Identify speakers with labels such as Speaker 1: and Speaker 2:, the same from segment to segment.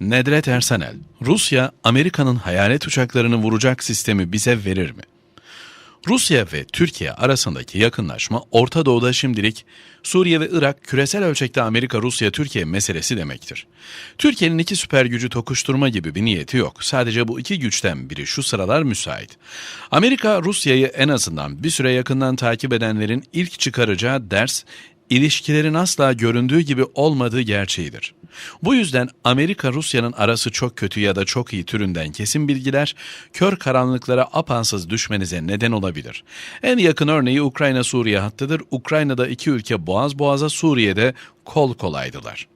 Speaker 1: Nedret Ersanel, Rusya, Amerika'nın hayalet uçaklarını vuracak sistemi bize verir mi? Rusya ve Türkiye arasındaki yakınlaşma Orta Doğu'da şimdilik Suriye ve Irak küresel ölçekte Amerika-Rusya-Türkiye meselesi demektir. Türkiye'nin iki süper gücü tokuşturma gibi bir niyeti yok. Sadece bu iki güçten biri şu sıralar müsait. Amerika Rusya'yı en azından bir süre yakından takip edenlerin ilk çıkaracağı ders ilişkilerin asla göründüğü gibi olmadığı gerçeğidir. Bu yüzden Amerika Rusya'nın arası çok kötü ya da çok iyi türünden kesin bilgiler kör karanlıklara apansız düşmenize neden olabilir. En yakın örneği Ukrayna-Suriye hattıdır. Ukrayna'da iki ülke boğaz boğaza Suriye'de kol kolaydılar.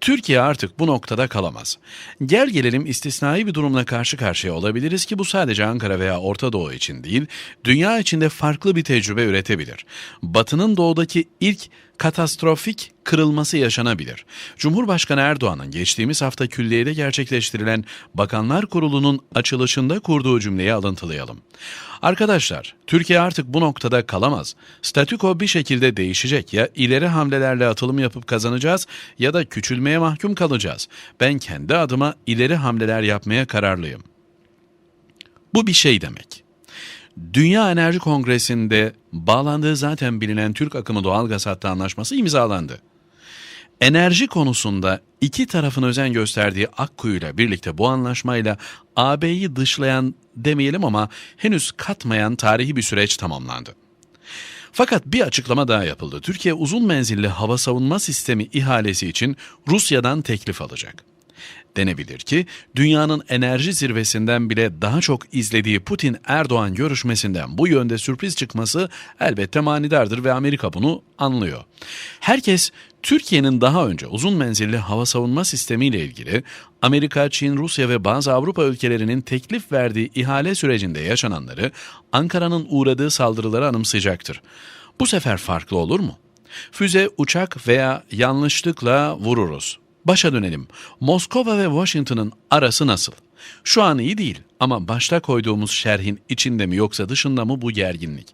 Speaker 1: Türkiye artık bu noktada kalamaz. Gel gelelim istisnai bir durumla karşı karşıya olabiliriz ki bu sadece Ankara veya Orta Doğu için değil, dünya içinde farklı bir tecrübe üretebilir. Batı'nın doğudaki ilk katastrofik kırılması yaşanabilir. Cumhurbaşkanı Erdoğan'ın geçtiğimiz hafta külliyede gerçekleştirilen Bakanlar Kurulu'nun açılışında kurduğu cümleyi alıntılayalım. Arkadaşlar, Türkiye artık bu noktada kalamaz. Statüko bir şekilde değişecek. Ya ileri hamlelerle atılım yapıp kazanacağız ya da küçülmeye mahkum kalacağız. Ben kendi adıma ileri hamleler yapmaya kararlıyım. Bu bir şey demek. Dünya Enerji Kongresi'nde bağlandığı zaten bilinen Türk akımı doğalgaz hattı anlaşması imzalandı. Enerji konusunda iki tarafın özen gösterdiği Akkuyu ile birlikte bu anlaşmayla AB'yi dışlayan demeyelim ama henüz katmayan tarihi bir süreç tamamlandı. Fakat bir açıklama daha yapıldı. Türkiye uzun menzilli hava savunma sistemi ihalesi için Rusya'dan teklif alacak. Denebilir ki dünyanın enerji zirvesinden bile daha çok izlediği Putin-Erdoğan görüşmesinden bu yönde sürpriz çıkması elbette manidardır ve Amerika bunu anlıyor. Herkes Türkiye'nin daha önce uzun menzilli hava savunma sistemiyle ilgili Amerika, Çin, Rusya ve bazı Avrupa ülkelerinin teklif verdiği ihale sürecinde yaşananları Ankara'nın uğradığı saldırıları anımsayacaktır. Bu sefer farklı olur mu? Füze, uçak veya yanlışlıkla vururuz. Başa dönelim. Moskova ve Washington'ın arası nasıl? Şu an iyi değil ama başta koyduğumuz şerhin içinde mi yoksa dışında mı bu gerginlik?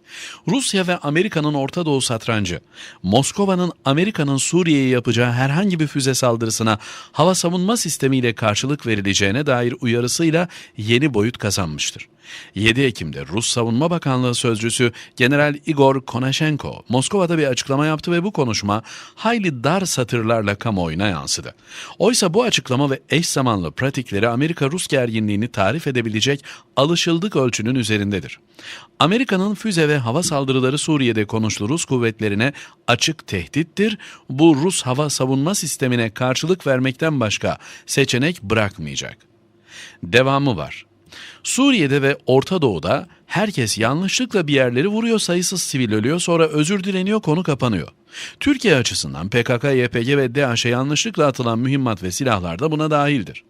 Speaker 1: Rusya ve Amerika'nın Orta Doğu satrancı, Moskova'nın Amerika'nın Suriye'ye yapacağı herhangi bir füze saldırısına hava savunma sistemiyle karşılık verileceğine dair uyarısıyla yeni boyut kazanmıştır. 7 Ekim'de Rus Savunma Bakanlığı Sözcüsü General Igor Konashenko Moskova'da bir açıklama yaptı ve bu konuşma hayli dar satırlarla kamuoyuna yansıdı. Oysa bu açıklama ve eş zamanlı pratikleri Amerika-Rus gerginliğini tarif edebilecek alışıldık ölçünün üzerindedir. Amerika'nın füze ve hava saldırıları Suriye'de konuşlu Rus kuvvetlerine açık tehdittir. Bu Rus hava savunma sistemine karşılık vermekten başka seçenek bırakmayacak. Devamı var. Suriye'de ve Orta Doğu'da herkes yanlışlıkla bir yerleri vuruyor, sayısız sivil ölüyor, sonra özür dileniyor, konu kapanıyor. Türkiye açısından PKK, YPG ve DAEŞ'e yanlışlıkla atılan mühimmat ve silahlar da buna dahildir.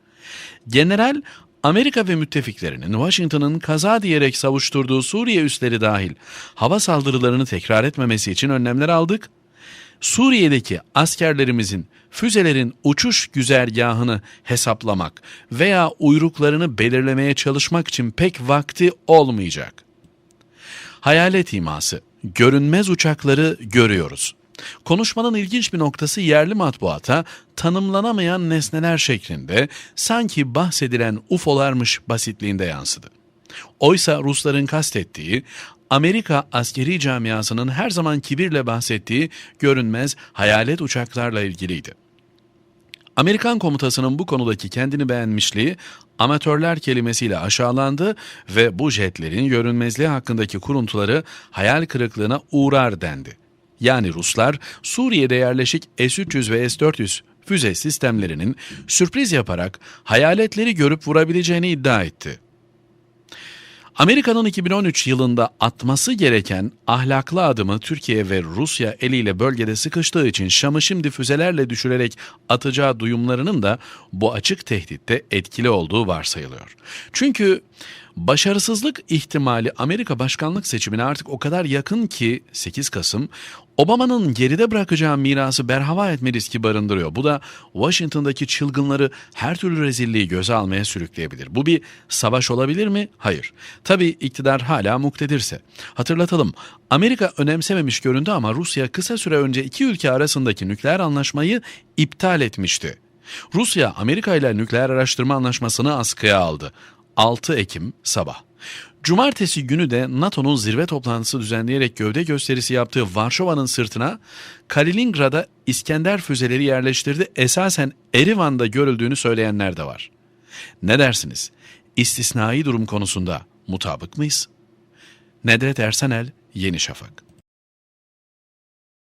Speaker 1: General Amerika ve müttefiklerinin Washington'ın kaza diyerek savuşturduğu Suriye üsleri dahil hava saldırılarını tekrar etmemesi için önlemler aldık Suriye'deki askerlerimizin füzelerin uçuş güzergahını hesaplamak veya uyruklarını belirlemeye çalışmak için pek vakti olmayacak. Hayalet iması, görünmez uçakları görüyoruz. Konuşmanın ilginç bir noktası yerli matbuata tanımlanamayan nesneler şeklinde sanki bahsedilen UFO'larmış basitliğinde yansıdı. Oysa Rusların kastettiği Amerika askeri camiasının her zaman kibirle bahsettiği görünmez hayalet uçaklarla ilgiliydi. Amerikan komutasının bu konudaki kendini beğenmişliği amatörler kelimesiyle aşağılandı ve bu jetlerin görünmezliği hakkındaki kuruntuları hayal kırıklığına uğrar dendi. Yani Ruslar Suriye'de yerleşik S-300 ve S-400 füze sistemlerinin sürpriz yaparak hayaletleri görüp vurabileceğini iddia etti. Amerika'nın 2013 yılında atması gereken ahlaklı adımı Türkiye ve Rusya eliyle bölgede sıkıştığı için Şam'ı şimdi füzelerle düşürerek atacağı duyumlarının da bu açık tehditte etkili olduğu varsayılıyor. Çünkü Başarısızlık ihtimali Amerika başkanlık seçimine artık o kadar yakın ki 8 Kasım Obama'nın geride bırakacağı mirası berhava etme riski barındırıyor. Bu da Washington'daki çılgınları her türlü rezilliği göze almaya sürükleyebilir. Bu bir savaş olabilir mi? Hayır. Tabii iktidar hala muktedirse. Hatırlatalım, Amerika önemsememiş göründü ama Rusya kısa süre önce iki ülke arasındaki nükleer anlaşmayı iptal etmişti. Rusya Amerika ile nükleer araştırma anlaşmasını askıya aldı. 6 Ekim sabah. Cumartesi günü de NATO'nun zirve toplantısı düzenleyerek gövde gösterisi yaptığı Varşova'nın sırtına Kaliningrad'a İskender füzeleri yerleştirdi. Esasen Erivan'da görüldüğünü söyleyenler de var. Ne dersiniz? İstisnai durum konusunda mutabık mıyız? Nedret Ersenel, Yeni Şafak